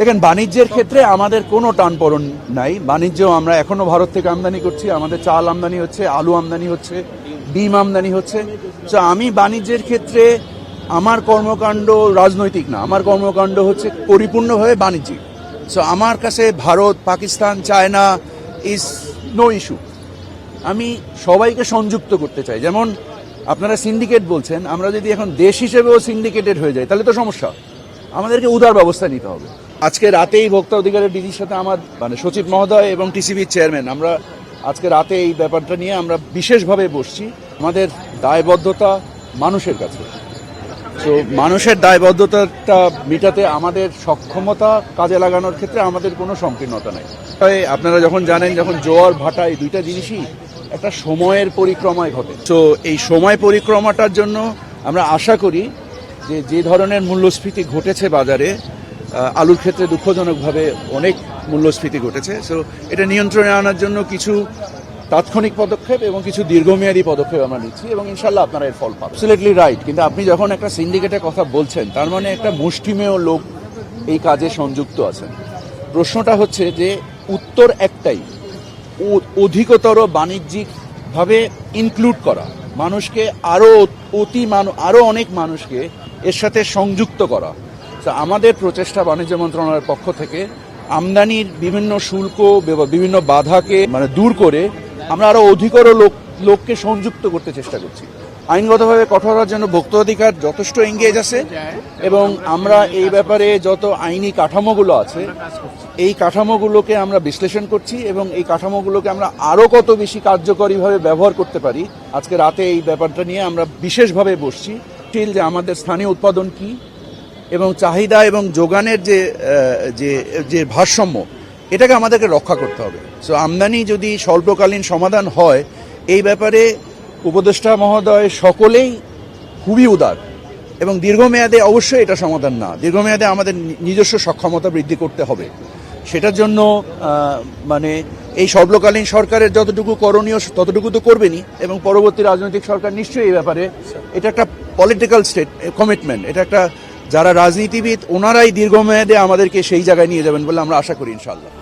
দেখেন, বাণিজ্যের ক্ষেত্রে আমাদের কোনো টানপড়ন নাই। বাণিজ্য আমরা এখনও ভারত থেকে আমদানি করছি। আমাদের চাল আমদানি হচ্ছে, আলু আমদানি হচ্ছে, ডিম আমদানি হচ্ছে। তো আমি বাণিজ্যের ক্ষেত্রে আমার কর্মকাণ্ড রাজনৈতিক না। আমার কর্মকাণ্ড হচ্ছে পরিপূর্ণভাবে বাণিজ্যিক। সো আমার কাছে Bharat, Pakistan, China is no issue আমি সবাইকে সংযুক্ত করতে চাই। যেমন আপনারা সিন্ডিকেট বলছেন, আমরা যদি এখন দেশ হিসেবেও সিন্ডিকেটেড হয়ে যাই, তাহলে তো সমস্যা। আমাদেরকে উদার ব্যবস্থা নিতে হবে। আজকে রাতেই ভোক্তা অধিকারের ডিজির সাথে আমার মানে সচিব মহোদয় এবং টিসিবির চেয়ারম্যান, আমরা আজকে রাতে এই ব্যাপারটা নিয়ে আমরা বিশেষভাবে বসছি আমাদের দায়বদ্ধতা মানুষের কাছে। তো মানুষের দায়বদ্ধতাটা মেটাতে আমাদের সক্ষমতা কাজে লাগানোর ক্ষেত্রে আমাদের কোনো সংকীর্ণতা নেই। আপনারা যখন জানেন, যখন জোয়ার, ভাটা এই দুইটা জিনিসই একটা সময়ের পরিক্রমায় ঘটে। তো এই সময় পরিক্রমাটার জন্য আমরা আশা করি যে যে ধরনের মূল্যস্ফীতি ঘটেছে বাজারে আলুর ক্ষেত্রে দুঃখজনকভাবে অনেক মূল্যস্ফীতি ঘটেছে। সো এটা নিয়ন্ত্রণে আনার জন্য কিছু তাৎক্ষণিক পদক্ষেপ এবং কিছু দীর্ঘমেয়াদী পদক্ষেপ আমরা নিচ্ছি এবং ইনশাল্লাহ আপনারা এর ফল পাবেন। অ্যাবসলিউটলি রাইট কিন্তু আপনি যখন একটা সিন্ডিকেটের কথা বলছেন, তার মানে একটা মুষ্টিমেয় লোক এই কাজে সংযুক্ত আছেন। প্রশ্নটা হচ্ছে যে উত্তর একটাই অধিকতর বাণিজ্যিকভাবে ইনক্লুড করা। মানুষকে আরও অতি মানু আরও অনেক মানুষকে এর সাথে সংযুক্ত করা। তো আমাদের প্রচেষ্টা বাণিজ্য মন্ত্রণালয়ের পক্ষ থেকে আমদানির বিভিন্ন শুল্ক বিভিন্ন বাধাকে মানে দূর করে আমরা আরও অধিকতর লোক লোককে সংযুক্ত করতে চেষ্টা করছি। আইনগতভাবে কঠোর হওয়ার জন্য ভোক্তা অধিকার যথেষ্ট এঙ্গেজ আছে এবং আমরা এই ব্যাপারে যত আইনি কাঠামোগুলো আছে, এই কাঠামোগুলোকে আমরা বিশ্লেষণ করছি এবং এই কাঠামোগুলোকে আমরা আরও কত বেশি কার্যকরীভাবে ব্যবহার করতে পারি, আজকে রাতে এই ব্যাপারটা নিয়ে আমরা বিশেষভাবে বসছি। টিল যে আমাদের স্থানীয় উৎপাদন কি এবং চাহিদা এবং যোগানের যে যে যে ভারসাম্য এটাকে আমাদেরকে রক্ষা করতে হবে। সো আমদানি যদি স্বল্পকালীন সমাধান হয় এই ব্যাপারে উপদেষ্টা মহোদয় সকলেই খুবই উদার এবং দীর্ঘমেয়াদে অবশ্যই এটা সমাধান না। দীর্ঘমেয়াদে আমাদের নিজস্ব সক্ষমতা বৃদ্ধি করতে হবে। সেটার জন্য মানে এই সর্বকালীন সরকারের যতটুকু করণীয় ততটুকু তো করবেনই এবং পরবর্তী রাজনৈতিক সরকার নিশ্চয়ই এই ব্যাপারে এটা একটা পলিটিক্যাল স্টেট কমিটমেন্ট এটা একটা যারা রাজনীতিবিদ ওনারাই দীর্ঘমেয়াদে আমাদেরকে সেই জায়গায় নিয়ে যাবেন বলে আমরা আশা করি ইনশাল্লাহ